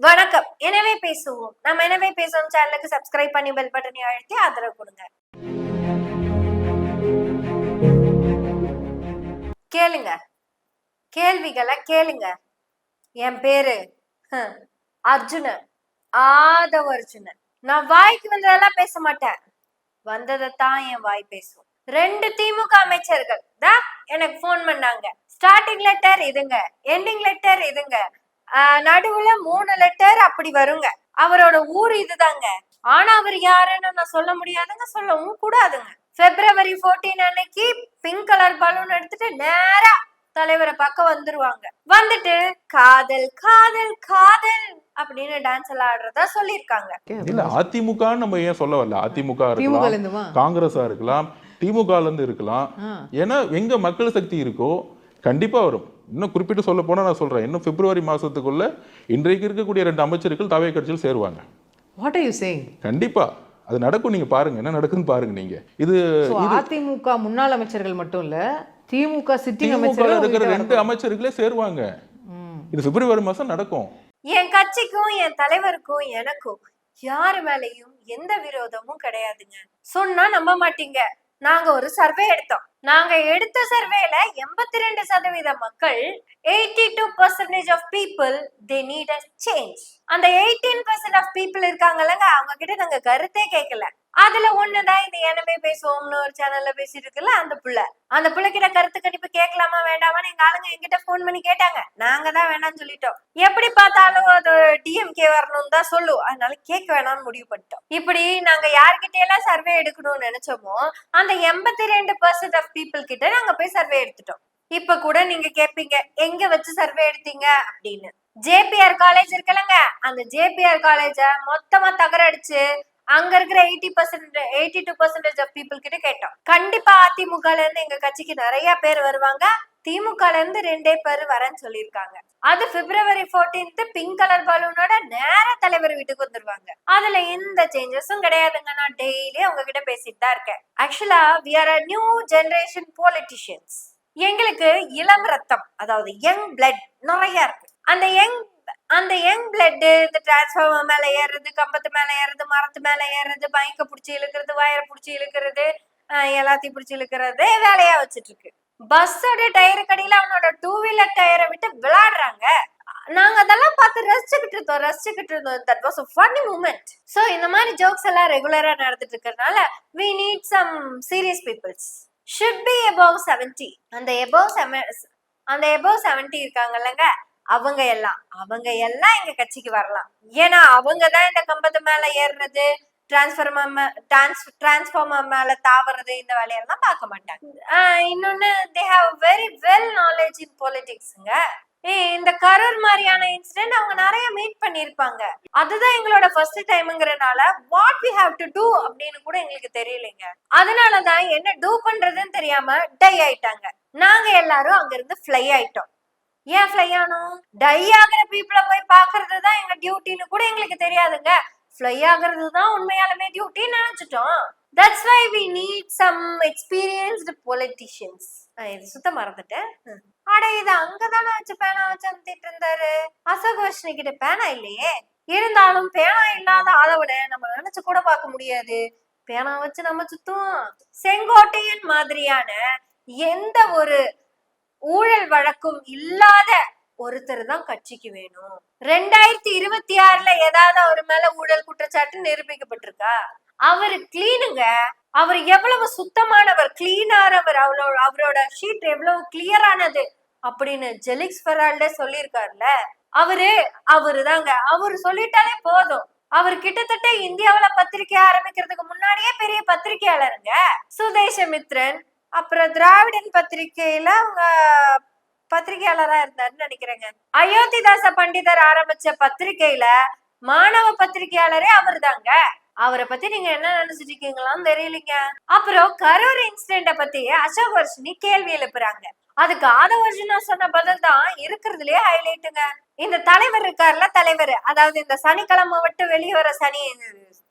வணக்கம். எனவே பேசுவோம். நம்ம எனவே பேசுவோம். சேனலுக்கு சப்ஸ்கிரைப் பண்ணி பெல் பட்டனை அழுத்தி ஆதரவு கொடுங்க. கேளுங்க. கேள்விகளை கேளுங்க. என் பேரு ஹம், அர்ஜுனன் ஆதவ அர்ஜுனன் நான் வாய்க்கு வந்ததெல்லாம் பேச மாட்டேன். வந்ததை தான் என் வாய் பேசும். ரெண்டு திமுக அமைச்சர்கள். தான் எனக்கு ஃபோன் பண்ணாங்க. ஸ்டார்டிங் லெட்டர் இதுங்க. எண்டிங் லெட்டர் இதுங்க. நடுவுல மூணு லெட்டர் அப்படி வருங்க. அவரோட ஊர் இதுதாங்க. ஆனா அவர் யாருன்னு நான் சொல்ல முடியாதுங்க சொல்லவும் கூடாதுங்க. பிப்ரவரி 14 அன்னைக்கு பிங்க் கலர் பலூன் எடுத்துட்டு நேரா தலைவரை பார்க்க வந்துருவாங்க. வந்துட்டு காதல் காதல் காதல் அப்படின்னு டான்ஸ் எல்லாம் ஆடுறதா சொல்லியிருக்காங்க. இல்ல அதிமுக நம்ம ஏன் சொல்ல வரல? அதிமுக இருக்கலாம் காங்கிரஸா இருக்கலாம் திமுக இருந்து இருக்கலாம். ஏன்னா எங்க மக்கள் சக்தி இருக்கோ கண்டிப்பா வரும். இன்னும் குறிப்பிட்டு சொல்ல போனா நான் சொல்றேன். இன்னும் பிப்ரவரி மாசத்துக்குள்ள இன்றைக்கு இருக்கக்கூடிய ரெண்டு அமைச்சர்கள் தவை கட்சியில் சேருவாங்க. வாட் ஆர் யூ சேயிங் கண்டிப்பா. அது நடக்கும். நீங்க பாருங்க. என்ன நடக்குன்னு பாருங்க நீங்க. இது அதிமுக முன்னாள் அமைச்சர்கள் மட்டும் இல்ல திமுக சிட்டிங் அமைச்சர்கள் இருக்கிற ரெண்டு. அமைச்சர்களே சேருவாங்க. ம். இது பிப்ரவரி மாசம் நடக்கும். என் கட்சிக்கும் என் தலைவருக்கும் எனக்கும் யாரு மேலயும் எந்த விரோதமும் கிடையாதுங்க. சொன்னா நம்ப மாட்டீங்க. நாங்க ஒரு சர்வே எடுத்தோம். நாங்க எடுத்த சர்வேல எண்பத்தி ரெண்டு சதவீத மக்கள் eighty two percentage of people they need a change அந்த எயிட்டீன் பர்சன்ட் ஆஃப் பீப்புள் இருக்காங்கல்லங்க அவங்க கிட்ட நாங்க கருத்தே கேட்கல அதுல ஒண்ணுதான் இந்த எனமே பேசுவோம்னு ஒரு சேனல்ல பேசிட்டு இருக்குல்ல அந்த புள்ள. அந்த புள்ள கருத்து கணிப்பு கேட்கலாமா வேண்டாமான்னு எங்க ஆளுங்க எங்கிட்ட ஃபோன் பண்ணி கேட்டாங்க. நாங்க தான் வேணாம்னு சொல்லிட்டோம். எப்படி பார்த்தாலும் அது டிஎம்கே வரணும்னு தான் சொல்லும் அதனால கேட்க வேணாம்னு முடிவு பண்ணிட்டோம். இப்படி நாங்க யார்கிட்ட எல்லாம் சர்வே எடுக்கணும்னு நினைச்சோமோ அந்த எண்பத்தி ரெண்டு பர்சன்ட் ஆஃப் பீப்புள் கிட்ட நாங்க போய் சர்வே எடுத்துட்டோம். இப்ப கூட நீங்க கேப்பீங்க எங்க வச்சு சர்வே எடுத்தீங்க? அப்படின்னு. ஜேபிஆர் காலேஜ் இருக்குல்லங்க. அந்த ஜேபிஆர் காலேஜ மொத்தமா தகரடிச்சு அங்க இருக்கிற eighty percent eighty two percentage of people கிட்ட கேட்டோம். கண்டிப்பா அதிமுகல இருந்து எங்க கட்சிக்கு நிறைய பேர் வருவாங்க. திமுகல இருந்து ரெண்டே பேர் வரேன்னு சொல்லியிருக்காங்க. அது பிப்ரவரி 14th பிங்க் கலர் பலூனோட நேர தலைவர் வீட்டுக்கு வந்துருவாங்க. அதுல எந்த சேஞ்சஸும் கிடையாதுங்க. நான் டெய்லி அவங்க கிட்ட பேசிட்டு தான் இருக்கேன். ஆக்சுவலா we are a new generation politicians எங்களுக்கு இளம் ரத்தம் அதாவது யங் பிளட் நிறைய இருக்கு. அந்த யங் அந்த யங் பிளட்டு இந்த டிரான்ஸ்ஃபார்மர் மேல ஏறுறது கம்பத்து மேல ஏறுறது மரத்து மேல ஏறுறது பைக்க பிடிச்சி இழுக்கிறது வயரை பிடிச்சி இழுக்கிறது எல்லாத்தையும் பிடிச்சி இழுக்கிறது வேலையா வச்சுட்டு இருக்கு பஸ்ஸோட டயருக்கு கடையில அவனோட டூ வீலர் டயரை விட்டு விளையாடுறாங்க. நாங்க அதெல்லாம் பார்த்து ரசிச்சுக்கிட்டு இருந்தோம் ரசிச்சுக்கிட்டு இருந்தோம். That was funny moment so இந்த மாதிரி ஜோக்ஸ் எல்லாம் ரெகுலரா நடந்துட்டு இருக்கிறதுனால we need some serious peoples should be above seventy அந்த எபோவ் செவன் அந்த எபோவ் 70 இருக்காங்கல்லங்க அவங்க எல்லாம் அவங்க எல்லாம் எங்க கட்சிக்கு வரலாம். ஏன்னா அவங்க தான் இந்த கம்பத்து மேல ஏறுறது டிரான்ஸ்ஃபார்மர் மேல தாவறது இந்த வேலையெல்லாம் பார்க்க மாட்டாங்க. இன்னொன்னு they have very well knowledge in பொலிட்டிக்ஸ்ங்க இந்த கரூர் மாதிரியான இன்சிடென்ட் அவங்க நிறைய மீட் பண்ணிருப்பாங்க அதுதான் எங்களோட first டைம்ங்கிறனால what we have to do அப்படின்னு கூட எங்களுக்கு தெரியலைங்க. அதனாலதான் என்ன டூ பண்றதுன்னு தெரியாம டை ஆயிட்டாங்க. நாங்க எல்லாரும் அங்க இருந்து ஃப்ளை ஆயிட்டோம். ஏன் ஃப்ளை ஆனோம் டை ஆகிற பீப்புள போய் பாக்குறது தான் எங்க டியூட்டின்னு கூட எங்களுக்கு தெரியாதுங்க. ஃப்ளை ஆகிறது தான் உண்மையாலுமே டியூட்டின்னு நினைச்சிட்டோம். That's why we need some experienced politicians இது சுத்த மறந்துட்டேன். அடே அட இது அங்கதானே வச்சு பேனா வச்சு அமுத்திட்டு இருந்தாரு? அசோக் வர்ஷினி கிட்ட பேனா இல்லையே. இருந்தாலும் பேனா இல்லாத ஆதவனை நம்ம நினைச்சு கூட பார்க்க முடியாது. பேனா வச்சு நம்ம சுத்தும் செங்கோட்டையன் மாதிரியான எந்த ஒரு ஊழல் வழக்கும் இல்லாத ஒருத்தர் தான் கட்சிக்கு வேணும். ரெண்டாயிரத்தி இருபத்தி ஆறுல ஏதாவது அவர் மேல ஊழல் குற்றச்சாட்டு நிரூபிக்கப்பட்டிருக்கா? அவர் கிளீனுங்க அவர் எவ்வளவு சுத்தமானவர் கிளீனானவர் அவரோட அவரோட ஷீட் எவ்வளவு கிளியரானது அப்படின்னு ஜெலிக்ஸ் ஃபெரால்டே சொல்லியிருக்காருல்ல. அவரு அவரு தாங்க. அவரு சொல்லிட்டாலே போதும். அவர் கிட்டத்தட்ட இந்தியாவுல பத்திரிக்கை ஆரம்பிக்கிறதுக்கு முன்னாடியே பெரிய பத்திரிக்கையாளருங்க. சுதேசமித்ரன் அப்புறம் திராவிடன் பத்திரிக்கையில அவங்க பத்திரிகையாளரா இருந்தாருன்னு நினைக்கிறேங்க. அயோத்திதாச பண்டிதர் ஆரம்பிச்ச பத்திரிக்கையில மாணவ பத்திரிகையாளரே அவர்தாங்க. அவரை பத்தி நீங்க என்ன நினைச்சிட்டு இருக்கீங்களான்னு தெரியலீங்க. அப்புறம் கரூர் இன்சிடென்ட பத்தி அசோக் வர்ஷினி கேள்வி எழுப்புறாங்க. அதுக்கு ஆதவர்ஜுனா சொன்ன பதில் தான் இருக்கிறதுலயே ஹைலைட்டுங்க இந்த தலைவர் இருக்கார்ல தலைவர் அதாவது இந்த சனிக்கிழமை விட்டு வெளியே வர சனி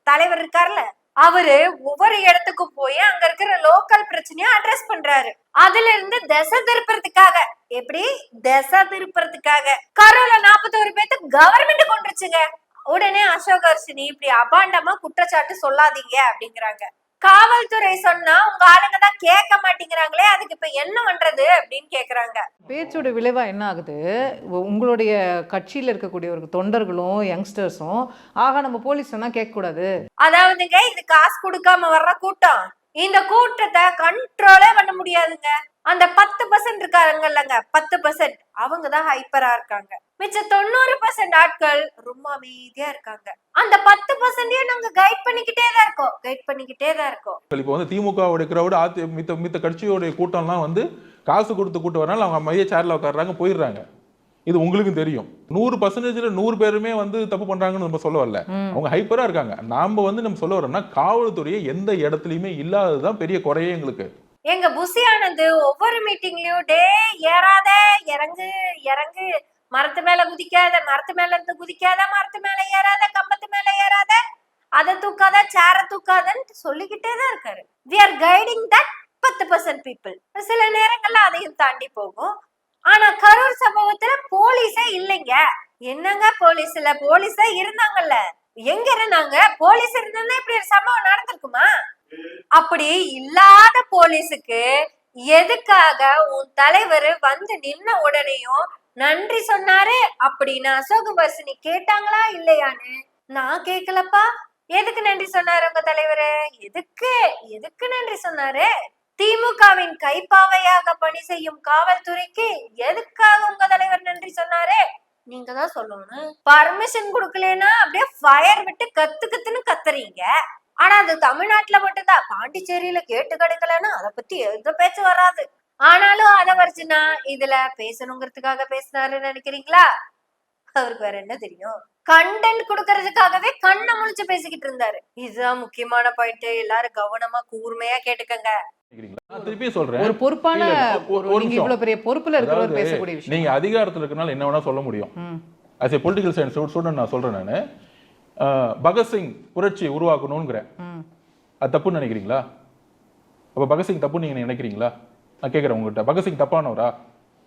தலைவர் இருக்கார்ல அவரு ஒவ்வொரு இடத்துக்கும் போய் அங்க இருக்கிற லோக்கல் பிரச்சனையும் அட்ரஸ் பண்றாரு. அதுல இருந்து திசை திருப்புறதுக்காக. எப்படி? திசை திருப்புறதுக்காக. கரோல நாற்பத்தோரு பேத்து கவர்மெண்ட் கொண்டுருச்சுங்க. உடனே அசோக் அர்ஷினி இப்படி அபாண்டமா குற்றச்சாட்டு சொல்லாதீங்க அப்படிங்கிறாங்க. காவல்துறை சொன்னா உங்க ஆளுங்க தான் கேட்க மாட்டேங்கிறாங்களே அதுக்கு இப்ப என்ன பண்றது அப்படின்னு கேக்குறாங்க. பேச்சோட விளைவா என்ன ஆகுது? உங்களுடைய கட்சியில் இருக்கக்கூடிய ஒரு தொண்டர்களும் யங்ஸ்டர்ஸும் ஆகா நம்ம போலீஸ் சொன்னா கேட்கக்கூடாது. அதாவதுங்க இது காசு கொடுக்காம வர்ற கூட்டம். இந்த கூட்டத்தை கண்ட்ரோலே பண்ண முடியாதுங்க. அந்த பத்து பர்சன்ட் இருக்காருங்கல்லங்க பத்து பர்சன்ட் அவங்க தான் ஹைப்பரா இருக்காங்க. மிச்ச தொண்ணூறு பர்சன்ட் ஆட்கள் ரொம்ப அமைதியா இருக்காங்க. அந்த பத்து பர்சன்டையும் நாங்க கைட் பண்ணிக்கிட்டே தான் இருக்கோம். கைட் பண்ணிக்கிட்டே தான் இருக்கோம். இப்போ வந்து திமுகவுடைய கிரௌடு அதி மித்த மித்த கட்சியோடைய கூட்டம்லாம் வந்து காசு கொடுத்து கூட்டு வரனால அவங்க மைய சேர்ல உட்காடுறாங்க போயிடுறாங்க. இது உங்களுக்கும் தெரியும். நூறு பர்சன்டேஜ்ல நூறு பேருமே வந்து தப்பு பண்றாங்கன்னு நம்ம சொல்ல வரல. அவங்க ஹைப்பரா இருக்காங்க. நாம வந்து நம்ம சொல்ல வரோம்னா காவல்துறையை எந்த இடத்துலயுமே இல்லாததுதான் பெரிய குறையே எங்களுக்கு. எங்க புசி ஆனந்த் ஒவ்வொரு மீட்டிங்லயும் டே ஏறாத இறங்கு இறங்கு. மரத்து மேல குதிக்காத மரத்து மேல இருந்து குதிக்காத மரத்து மேல ஏறாத கம்பத்து மேல ஏறாத அதை தூக்காத சேர தூக்காதன்னு சொல்லிக்கிட்டே தான் இருக்காரு. வி ஆர் கைடிங் தட் பத்து பர்சன்ட் பீப்புள் சில நேரங்கள்ல அதையும் தாண்டி போகும். ஆனா கரூர் சம்பவத்துல போலீஸே இல்லைங்க. என்னங்க போலீஸ் இல்ல போலீஸே இருந்தாங்கல்ல. எங்க இருந்தாங்க? போலீஸ் இருந்தா இப்படி ஒரு சம்பவம் நடந்திருக்குமா? அப்படி இல்லாத போலீஸுக்கு எதுக்காக உன் தலைவர் வந்து நின்ன உடனேயும் நன்றி சொன்னாரு அப்படின்னு அசோக கேட்டாங்களா இல்லையான்னு நான் கேக்கலப்பா எதுக்கு நன்றி சொன்னாரு உங்க தலைவரு? எதுக்கு? எதுக்கு நன்றி சொன்னாரு? திமுகவின் கைப்பாவையாக பணி செய்யும் காவல்துறைக்கு எதுக்காக உங்க தலைவர் நன்றி சொன்னாரு? நீங்க தான் சொல்லணும். பர்மிஷன் கொடுக்கலனா அப்படியே ஃபயர் விட்டு கத்து கத்துன்னு கத்துறீங்க. ஆனா அது தமிழ்நாட்டுல மட்டும்தான். பாண்டிச்சேரியில கேட்டு கிடைக்கலன்னா அதை பத்தி எந்த பேச்சு வராது. ஆனாலும் அத வரைச்சுனா இதுல பேசணுங்கிறதுக்காக பேசினாருன்னு நினைக்கிறீங்களா? அவருக்கு வேற என்ன தெரியும்? கண்டென்ட் கொடுக்கறதுக்காகவே கண்ணை முழிச்சு பேசிக்கிட்டு இருந்தாரு. இதுதான் முக்கியமான பாயிண்ட் எல்லாரும் கவனமா கூர்மையா கேட்டுக்கங்க. திருப்பியும் சொல்றேன். ஒரு பொறுப்பான. இவ்வளவு பெரிய பொறுப்புல இருக்கிறவர் பேசக்கூடிய விஷயம். நீங்க அதிகாரத்துல இருக்கனால என்ன வேணா சொல்ல முடியும். ம். As a political science student நான் சொல்றேன் நான். பகத்சிங் புரட்சி உருவாக்கணுங்கிறேன் ம். அது தப்புன்னு நினைக்கிறீங்களா? அப்ப பகத்சிங் தப்புன்னு நீங்க நினைக்கிறீங்களா? நான் கேட்கறேன் உங்ககிட்ட. பகத்சிங் தப்பானவரா?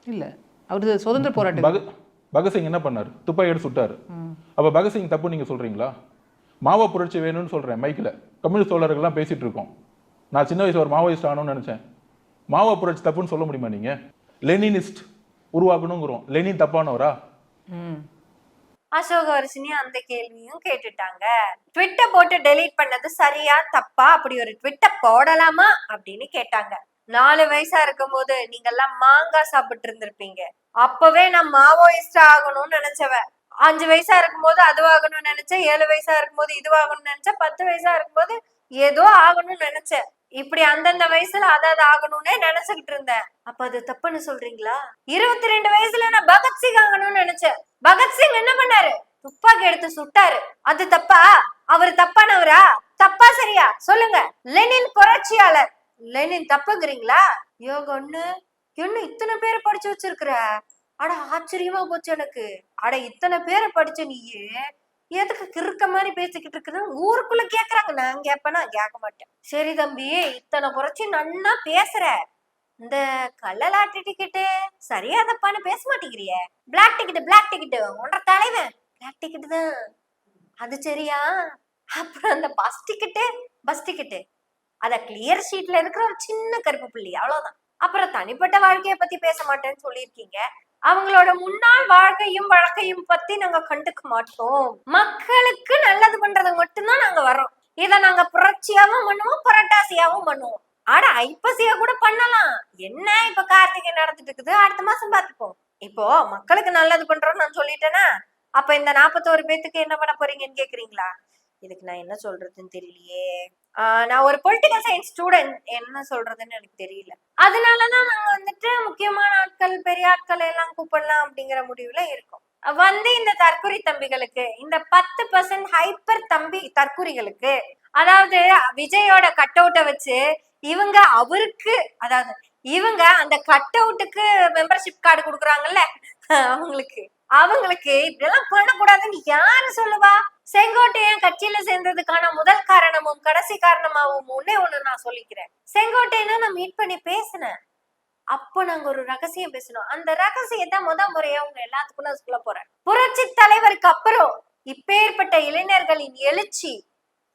இல்ல. அவரு சுதந்திர போராட்டம் பக பகத்சிங் என்ன பண்ணாரு? துப்பாக்கி எடுத்து சுட்டாரு. அப்ப பகத்சிங் தப்பு நீங்க சொல்றீங்களா? மாவோ புரட்சி வேணும்னு சொல்றேன் மைக்கில். கம்யூனிஸ்ட் தோழர்கள்லாம் பேசிட்டு இருக்கோம். நான் சின்ன வயசு ஒரு மாவோயிஸ்ட் ஆகணும்னு நினைச்சேன். மாவோ புரட்சி தப்புன்னு சொல்ல முடியுமா நீங்க? லெனினிஸ்ட் உருவாக்கணுங்கிறோம் லெனின் தப்பானவரா? ம். அசோக வர்ஷினி அந்த கேள்வியும் கேட்டுட்டாங்க. ட்விட்டை போட்டு டெலீட் பண்ணது சரியா தப்பா? அப்படி ஒரு ட்விட்டை போடலாமா? அப்படின்னு கேட்டாங்க. நாலு வயசா இருக்கும் போது நீங்க எல்லாம் மாங்காய் சாப்பிட்டு இருந்திருப்பீங்க அப்பவே நான் மாவோயிஸ்டா ஆகணும்னு நினைச்சவன் அஞ்சு வயசா இருக்கும்போது அதுவாகணும்னு நினைச்சேன் ஏழு வயசா இருக்கும்போது இதுவாகணும்னு நினைச்சேன் பத்து வயசா இருக்கும்போது ஏதோ ஆகணும்னு நினைச்சேன். இப்படி அந்தந்த வயசுல அதாவது ஆகணும்னே நினைச்சுக்கிட்டு இருந்தேன். அப்ப அது தப்புன்னு சொல்றீங்களா? இருபத்தி ரெண்டு வயசுல நான் பகத்சிங் ஆகணும்னு நினைச்சேன். பகத்சிங் என்ன பண்ணாரு? துப்பாக்கி எடுத்து சுட்டாரு. அது தப்பா? அவர் தப்பானவரா? தப்பா சரியா? சொல்லுங்க. லெனின் புரட்சியாளர். லெனின் தப்புங்கிறீங்களா? யோகா ஒண்ணு. என்ன இத்தனை பேரை படிச்சு வச்சிருக்கிற? அட ஆச்சரியமா போச்சு எனக்கு. அட இத்தனை பேரை படிச்ச நீயே. எதுக்கு கிறுக்க மாதிரி பேசிக்கிட்டு இருக்குதுன்னு ஊருக்குள்ள கேக்குறாங்க. நான் கேப்பேனா? கேட்க மாட்டேன். சரி தம்பி இத்தனை குறைச்சி நன்னா பேசுற. இந்த கள்ளலாட்டு டிக்கெட்டு. சரியா தப்பான்னு பேச மாட்டேங்கிறியே. பிளாக் டிக்கெட் பிளாக் டிக்கெட் உன்ற தலைவன். பிளாக் டிக்கெட் தான். அது சரியா? அப்புறம் அந்த பஸ் டிக்கெட்டு பஸ் டிக்கெட்டு அத கிளியர் ஷீட்ல இருக்கிற ஒரு சின்ன கருப்பு புள்ளி அவ்வளவுதான். அப்புறம் தனிப்பட்ட வாழ்க்கைய பத்தி பேச மாட்டேன்னு சொல்லியிருக்கீங்க. அவங்களோட முன்னாள் வாழ்க்கையும் வழக்கையும் பத்தி நாங்க கண்டுக்க மாட்டோம். மக்களுக்கு நல்லது பண்றது மட்டும்தான் நாங்க வர்றோம். இத நாங்க புரட்சியாவும் பண்ணுவோம் புரட்டாசியாவும் பண்ணுவோம். ஆட ஐப்பசியா கூட பண்ணலாம். என்ன இப்ப கார்த்திகை நடந்துட்டு இருக்குது? அடுத்த மாசம் பாத்துப்போம் இப்போ மக்களுக்கு நல்லது பண்றோம்னு நான் சொல்லிட்டேனா? அப்ப இந்த நாற்பத்தோரு பேத்துக்கு என்ன பண்ண போறீங்கன்னு கேக்குறீங்களா? இதுக்கு நான் என்ன சொல்றதுன்னு தெரியலையே. நான் ஒரு பொலிட்டிக்கல் சயின்ஸ் ஸ்டூடெண்ட் என்ன சொல்றதுன்னு எனக்கு தெரியல. அதனாலதான் நாங்க வந்துட்டு முக்கியமான ஆட்கள் பெரிய ஆட்கள் எல்லாம் கூப்பிடலாம் அப்படிங்கிற முடிவுல இருக்கோம். வந்து இந்த தற்குறி தம்பிகளுக்கு இந்த பத்து பர்சன்ட் ஹைப்பர் தம்பி தற்குறிகளுக்கு அதாவது விஜயோட கட் அவுட்டை வச்சு இவங்க அவருக்கு அதாவது இவங்க அந்த கட் அவுட்டுக்கு மெம்பர்ஷிப் கார்டு கொடுக்குறாங்கல்ல அவங்களுக்கு. அவங்களுக்கு இப்படிலாம் பண்ணக்கூடாதுன்னு யாரு சொல்லுவா? செங்கோட்டையன் கட்சியில சேர்ந்ததுக்கான முதல் காரணமும் கடைசி காரணமாவும் ஒன்னே ஒண்ணு நான் சொல்லிக்கிறேன். செங்கோட்டையனை நான் மீட் பண்ணி பேசினேன். அப்போ நாங்க ஒரு ரகசியம் பேசணும் அந்த ரகசியத்தை முத முறையா உங்க எல்லாத்துக்கும் நான் சொல்ல போறேன். புரட்சி தலைவருக்கு அப்புறம் இப்பேற்பட்ட இளைஞர்களின் எழுச்சி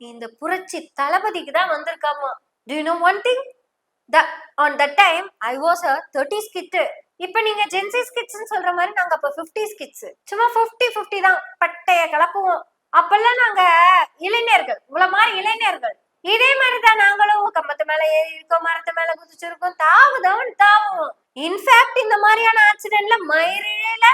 இந்த புரட்சி தளபதிக்கு தான் வந்திருக்காமா? To know one thing the on the time I was a thirty skit இப்ப நீங்க ஜென்சி ஸ்கிட்ஸ்னு சொல்ற மாதிரி நாங்க அப்ப பிப்டி ஸ்கிட்ஸ் சும்மா 50 50 தான். பட்டைய கலப்புவோம். அப்பெல்லாம் நாங்க இளைஞர்கள். உங்களை மாதிரி இளைஞர்கள். இதே மாதிரிதான் நாங்களும் கம்பத்து மேல ஏறி இருக்கோம் மரத்து மேல குதிச்சிருக்கோம். தாவுதான் தாவும் இன்ஃபேக்ட் இந்த மாதிரியான ஆக்சிடென்ட்ல மயிரிழையில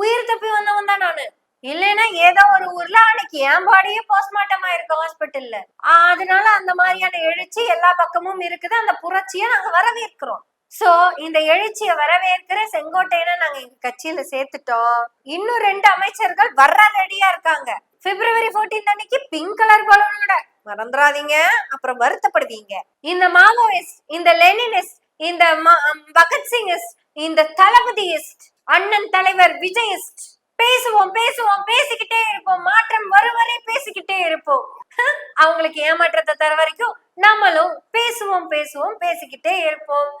உயிர் தப்பி வந்தவன் தான் நானு. இல்லைன்னா ஏதோ ஒரு ஊர்ல அன்னைக்கு என் பாடியே போஸ்ட்மார்ட்டம் ஆயிருக்கு ஹாஸ்பிட்டல்ல அதனால அந்த மாதிரியான எழுச்சி எல்லா பக்கமும் இருக்குது. அந்த புரட்சியை நாங்க வரவேற்கிறோம். சோ இந்த எழுச்சியை வரவேற்கிற செங்கோட்டையனை நாங்க எங்க கட்சியில சேர்த்துட்டோம். இன்னும் ரெண்டு அமைச்சர்கள் வர்ற ரெடியா இருக்காங்க. பிப்ரவரி 14 அன்னைக்கு பிங்க் கலர் பலூனோட மறந்துடாதீங்க. அப்புறம் வருத்தப்படுவீங்க. இந்த மாவோயிஸ்ட் இந்த லெனினிஸ்ட் இந்த ம- பகத்சிங்கிஸ்ட் இந்த தளபதியிஸ்ட் அண்ணன் தலைவர் விஜயிஸ்ட் பேசுவோம் பேசுவோம் பேசிக்கிட்டே இருப்போம். மாற்றம் வரும் வரை பேசிக்கிட்டே இருப்போம். அவங்களுக்கு ஏமாற்றத்தை தர வரைக்கும் நம்மளும் பேசுவோம் பேசுவோம் பேசிக்கிட்டே இருப்போம்.